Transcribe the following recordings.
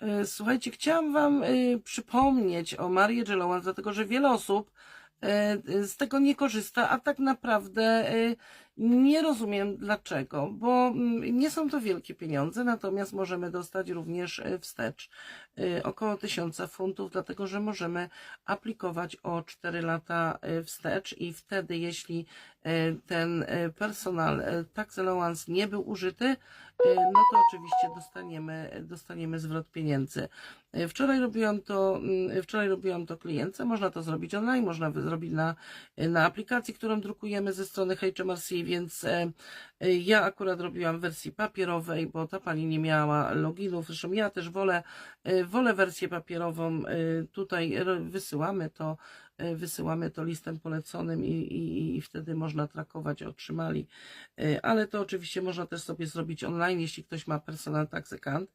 E, Słuchajcie, chciałam Wam e, przypomnieć o Marii Allowance, dlatego że wiele osób e, z tego nie korzysta, a tak naprawdę nie rozumiem dlaczego, bo mm, nie są to wielkie pieniądze, natomiast możemy dostać również e, wstecz e, około 1000 funtów, dlatego że możemy aplikować o 4 lata e, wstecz i wtedy, jeśli ten personal tax allowance nie był użyty, no to oczywiście dostaniemy, dostaniemy zwrot pieniędzy. Wczoraj robiłam to, mm, wczoraj robiłam to klientce, można to zrobić online, można zrobić na, na aplikacji, którą drukujemy ze strony HMRC, więc e, e, ja akurat robiłam w wersji papierowej, bo ta pani nie miała loginów, zresztą ja też wolę, e, wolę wersję papierową, tutaj wysyłamy to, wysyłamy to listem poleconym i, i, i wtedy można trakować, otrzymali, E, ale to oczywiście można też sobie zrobić online, jeśli ktoś ma personal tax account,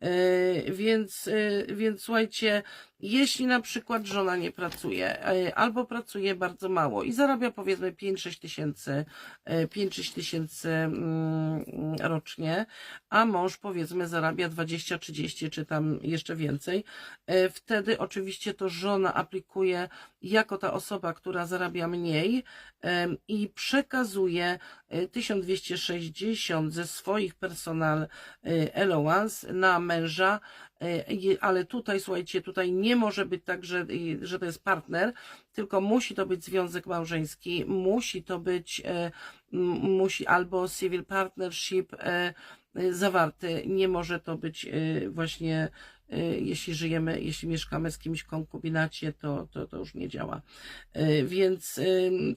E, więc, e, więc słuchajcie, jeśli na przykład żona nie pracuje, e, albo pracuje bardzo mało i zarabia powiedzmy 5-6 tysięcy, e, 5-6 tysięcy mm, rocznie, a mąż powiedzmy zarabia 20-30 czy tam jeszcze więcej, e, wtedy oczywiście to żona aplikuje jako ta osoba, która zarabia mniej i przekazuje e, 1260 ze swoich personal e, allowance na męża, e, ale tutaj słuchajcie, tutaj nie może być tak, że, że to jest partner, tylko musi to być związek małżeński, musi to być e, musi albo civil partnership e, e, zawarty, nie może to być e, właśnie e, jeśli żyjemy, jeśli mieszkamy z kimś w konkubinacie, to, to, to już nie działa. E, Więc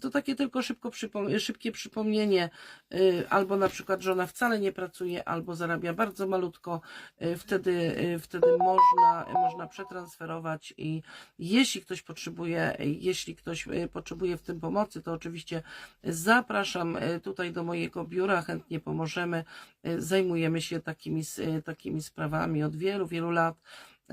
to takie tylko szybko przypom- szybkie przypomnienie, y, albo na przykład żona wcale nie pracuje, albo zarabia bardzo malutko, y, wtedy, y, wtedy można, można przetransferować i jeśli ktoś potrzebuje, jeśli ktoś y, potrzebuje w tym pomocy, to oczywiście zapraszam y, tutaj do mojego biura, chętnie pomożemy. Y, Zajmujemy się takimi, y, takimi sprawami od wielu, wielu lat.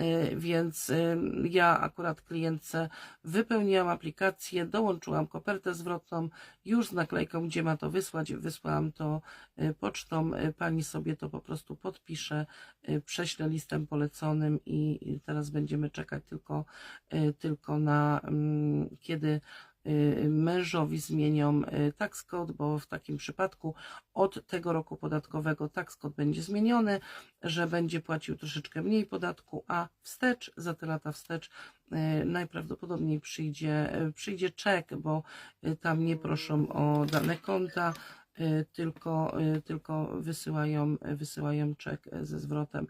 Y, Więc y, ja akurat klientce wypełniłam aplikację, dołączyłam kopertę zwrotną, już z naklejką, gdzie ma to wysłać, wysłałam to y, pocztą, pani sobie to po prostu podpisze, prześlę listem poleconym i teraz będziemy czekać tylko, tylko na mm, kiedy mężowi zmienią y, tax code, bo w takim przypadku od tego roku podatkowego tax code będzie zmieniony, że będzie płacił troszeczkę mniej podatku, a wstecz, za te lata wstecz y, najprawdopodobniej przyjdzie, y, przyjdzie czek, bo y, tam nie proszą o dane konta, y, tylko, y, tylko wysyłają, wysyłają czek y, ze zwrotem.